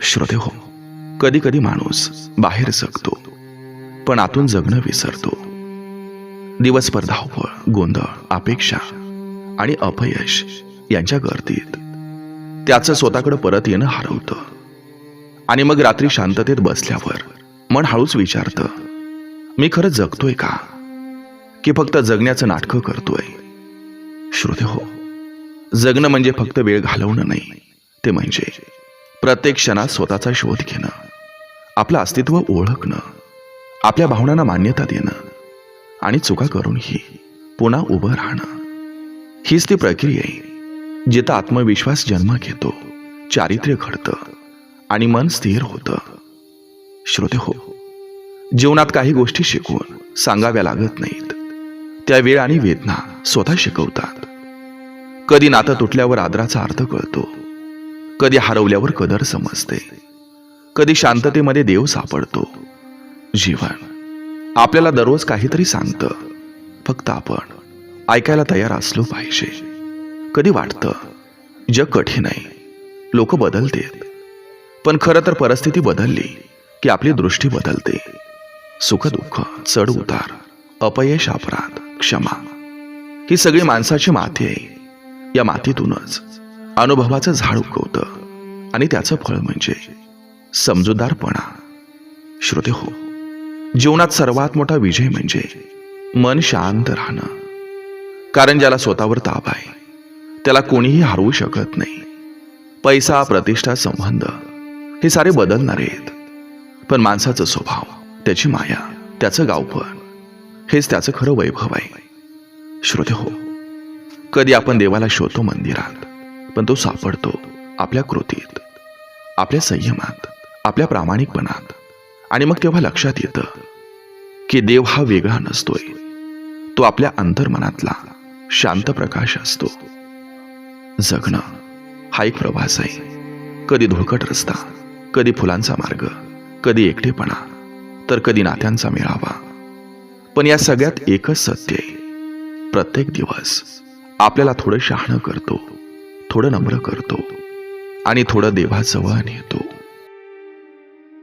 श्रोते हो. कधी कधी माणूस बाहेर जगतो पण आतून जगणं विसरतो. दिवसभर धावपळ गोंधळ अपेक्षा आणि अपयश यांच्या गर्दीत. त्याचं स्वतःकडे परत येणं हरवतं. आणि मग रात्री शांततेत बसल्यावर मन हळूच विचारतं मी खरं जगतोय का? की फक्त जगण्याचं नाटकं करतोय? श्रोते हो. जगणं म्हणजे फक्त वेळ घालवणं नाही ते म्हणजे प्रत्येक क्षणात स्वतःचा शोध घेणं आपलं अस्तित्व ओळखणं आपल्या भावनांना मान्यता देणं आणि चुका करूनही पुन्हा उभं राहणं. हीच ती प्रक्रिया आहे जिथं आत्मविश्वास जन्म घेतो चारित्र्य घडतं आणि मन स्थिर होतं. श्रोते हो जीवनात काही गोष्टी शिकवून सांगाव्या लागत नाहीत. त्या वेळ आणि वेदना स्वतः शिकवतात. कधी नातं तुटल्यावर आदराचा अर्थ कळतो कधी हरवल्यावर कदर समजते. कधी शांततेमध्ये देव सापडतो. जीवन. आपल्याला दररोज काहीतरी सांगतं. फक्त आपण ऐकायला तयार असलो पाहिजे. कधी वाटतं जग कठीण आहे. लोक बदलतेत. पण खरं तर परिस्थिती बदलली की आपली दृष्टी बदलते. सुख दुःख चढ उतार अपयश अपराध क्षमा ही सगळी माणसाची माती आहे. या मातीतूनच अनुभवाचं झाड उगवतं. आणि त्याचं फळ म्हणजे समजूदारपणा श्रोते हो जीवनात सर्वात मोठा विजय म्हणजे मन शांत राहणं. कारण ज्याला स्वतःवर ताप आहे त्याला कोणीही हरवू शकत नाही. पैसा प्रतिष्ठा संबंध हे सारे बदलणारे आहेत. पण माणसाचा स्वभाव त्याची माया त्याचं गावपण हेच त्याचं खरं वैभव आहे. श्रोते हो कधी आपण देवाला शोधतो मंदिरात पण तो सापडतो आपल्या कृतीत आपल्या संयमात आपल्या प्रामाणिकपणात. आणि मग तेव्हा लक्षात येतं की देव हा वेगळा नसतोय. तो आपल्या अंतर्मनातला शांत प्रकाश असतो. जगणं हा एक प्रवास आहे. कधी धुळकट रस्ता कधी फुलांचा मार्ग कधी एकटेपणा तर कधी नात्यांचा मेळावा. पण या सगळ्यात एकच सत्य आहे. प्रत्येक दिवस आपल्याला थोडं शहाणं करतो. थोडं नम्र करतो आणि थोडं देवाजवळ नेतो